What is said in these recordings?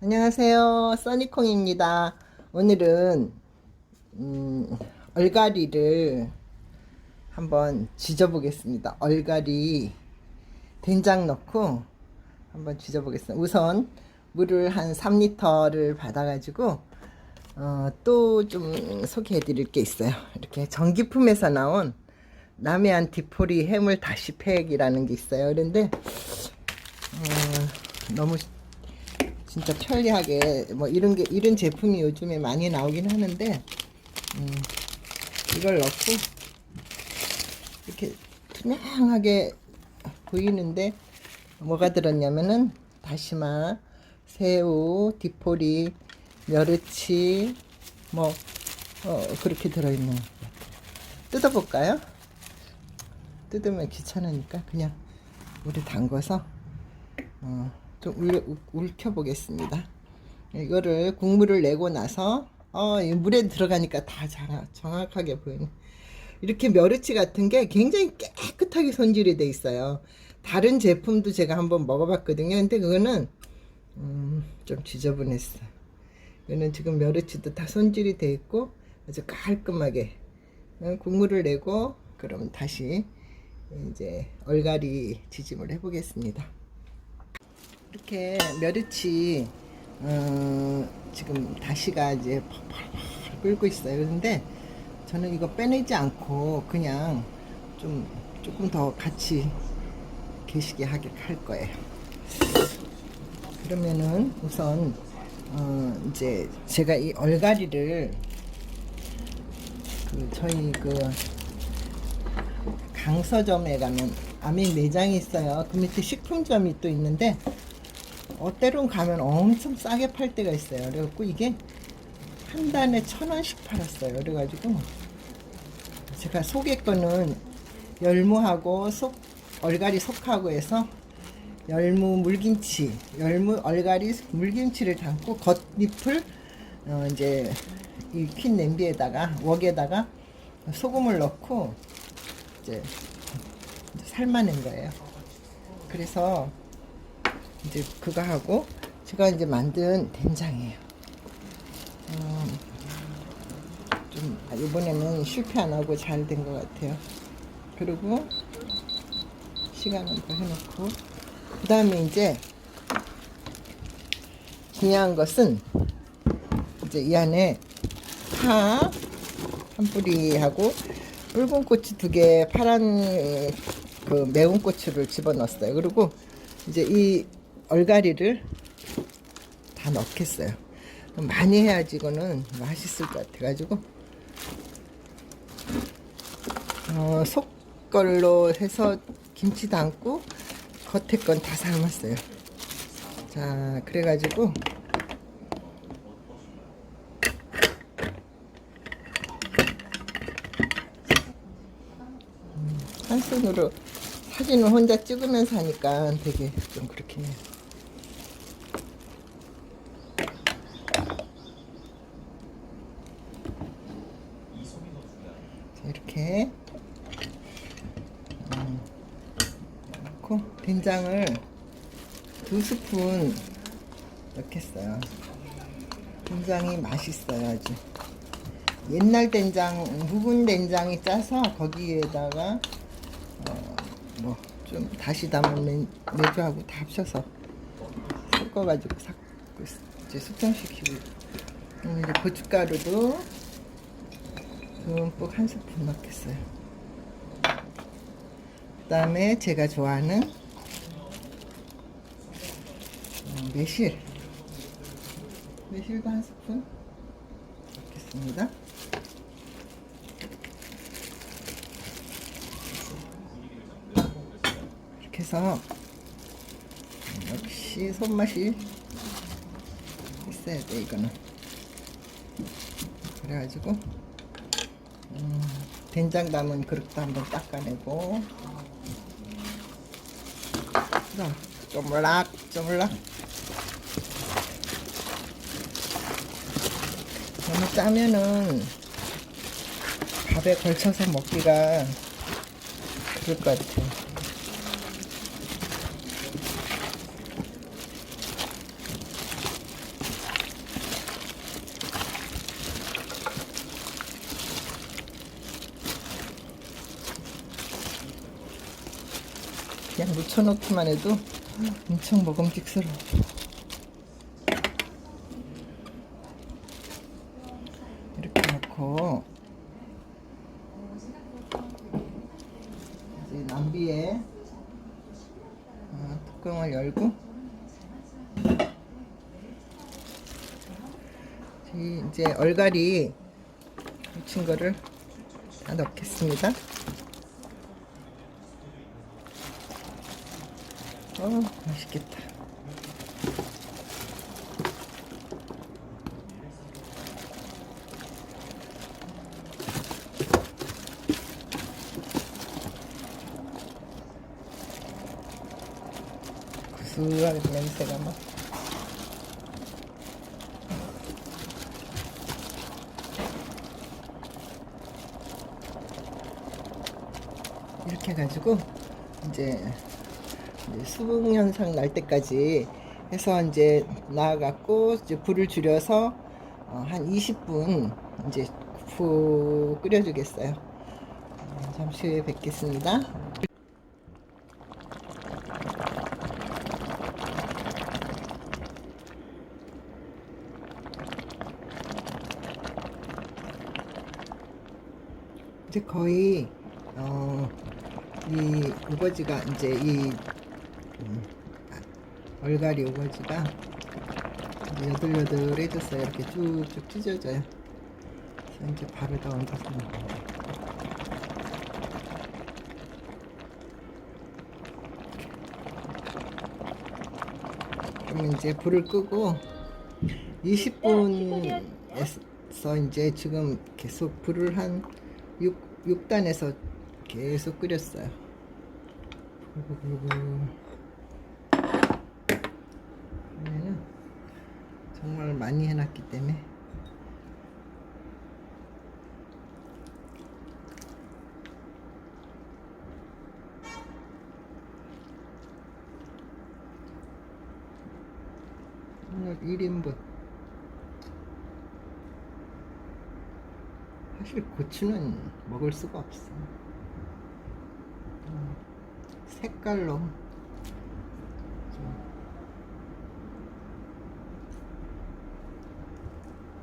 안녕하세요. 써니콩입니다. 오늘은 음, 얼갈이를 한번 지져보겠습니다. 얼갈이 된장 넣고 한번 지져보겠습니다. 우선 물을 한 3리터를 받아가지고 어, 또 좀 소개해드릴 게 있어요. 이렇게 전기품에서 나온 남해안 디포리 해물 다시 팩이라는 게 있어요. 그런데 어, 너무 진짜 편리하게 뭐 이런 게 이런 제품이 요즘에 많이 나오긴 하는데 음, 이걸 넣고 이렇게 투명하게 보이는데 뭐가 들었냐면은 다시마, 새우, 디포리, 멸치 뭐 어, 그렇게 들어있는 것 같아요. 뜯어볼까요? 뜯으면 귀찮으니까 그냥 물에 담궈서 어, 좀 울, 울켜 보겠습니다. 이거를 국물을 내고 나서 어, 이 물에 들어가니까 다 자- 정확하게 보이네. 이렇게 멸치 같은 게 굉장히 깨끗하게 손질이 돼 있어요. 다른 제품도 제가 한번 먹어봤거든요. 근데 그거는 음, 좀 지저분했어. 이거는 지금 멸치도 다 손질이 돼 있고 아주 깔끔하게 어, 국물을 내고 그럼 다시 이제 얼갈이 지짐을 해보겠습니다. 이렇게 멸치 어, 지금 다시가 이제 펄펄펄 끓고 있어요. 근데 저는 이거 빼내지 않고 그냥 좀 조금 더 같이 계시게 하게 할 거예요. 그러면은 우선 어, 이제 제가 이 얼갈이를 그 저희 그 강서점에 가면 아멘 매장이 있어요. 그 밑에 식품점이 또 있는데 어 때론 가면 엄청 싸게 팔 때가 있어요. 그래갖고 이게 한 단에 천 원씩 팔았어요. 그래가지고 제가 속에 거는 열무하고 속 얼갈이 속하고 해서 열무 물김치, 열무 얼갈이 물김치를 담고 겉잎을 어 이제 이퀸 냄비에다가 웍에다가 소금을 넣고 이제 삶아낸 거예요. 그래서 이제 그거 하고 제가 이제 만든 된장이에요. 음, 좀 이번에는 실패 안 하고 잘 된 것 같아요. 그리고 시간은 더 해놓고 그 다음에 이제 중요한 것은 이제 이 안에 파한 뿌리하고 붉은 고추 두 개, 파란 그 매운 고추를 집어 넣었어요. 그리고 이제 이 얼갈이를 다 넣겠어요. 많이 해야지 이거는 맛있을 것 같아가지고 어, 속 걸로 해서 김치 담고 겉에 건 다 삶았어요. 자, 그래가지고 음, 한 손으로 사진을 혼자 찍으면서 하니까 되게 좀 그렇긴 해요. 자, 이렇게 음, 된장을 두 스푼 넣겠어요. 된장이 맛있어요, 아주. 옛날 된장, 묵은 된장이 짜서 거기에다가 어, 뭐좀 다시 담은 매- 매주하고 다 합쳐서 섞어가지고 삭 이제 숙성시키고 음, 이제 고춧가루도 듬뿍 한 스푼 넣겠어요. 그 다음에 제가 좋아하는 음, 매실 매실도 한 스푼. 넣겠습니다. 이렇게 해서 음, 역시 손맛이 있어야 돼 이거는. 그래가지고 음, 된장 담은 그릇도 한번 닦아내고. 자, 쪼물락 쪼물락 너무 짜면은 밥에 걸쳐서 먹기가 그럴 것 같아요. 그냥 묻혀놓기만 해도 엄청 먹음직스러워. 남비에 어, 뚜껑을 열고 이- 이제 얼갈이 묻힌 거를 다 넣겠습니다. 어, 맛있겠다. 구수한 냄새가 막. 이렇게 해가지고 이제 이제 수분 현상 날 때까지 해서 이제 나아갖고 이제 불을 줄여서 어, 한 20분 이제 푹 끓여주겠어요. 어, 잠시 후에 뵙겠습니다. 이제 거의 어, 이 우거지가 이제 이 음, 아, 얼갈이 우거지가 여들여들해졌어요. 이렇게 쭉쭉 찢어져요. 그래서 이제 바로 다 얹어서 그러면 이제 불을 끄고 20분에서 이제 지금 계속 불을 한 6, 6단에서 계속 끓였어요. 그러면은 정말 많이 해놨기 때문에 오늘 1인분 사실 고추는 먹을 수가 없어. 음, 색깔로 좀.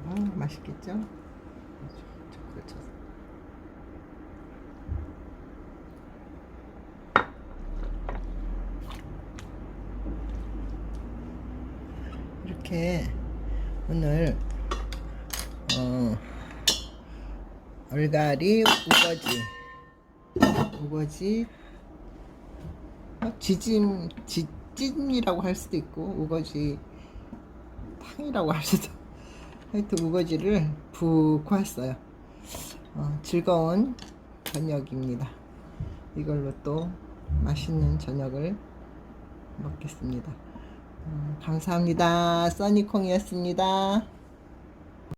아, 맛있겠죠? 이렇게 오늘 어, 얼갈이 우거지. 우거지. 어, 지짐 지찜이라고 할 수도 있고 우거지 탕이라고 할 수도. 하여튼 우거지를 푹 구웠어요. 어, 즐거운 저녁입니다. 이걸로 또 맛있는 저녁을 먹겠습니다. 음, 감사합니다. 써니콩이었습니다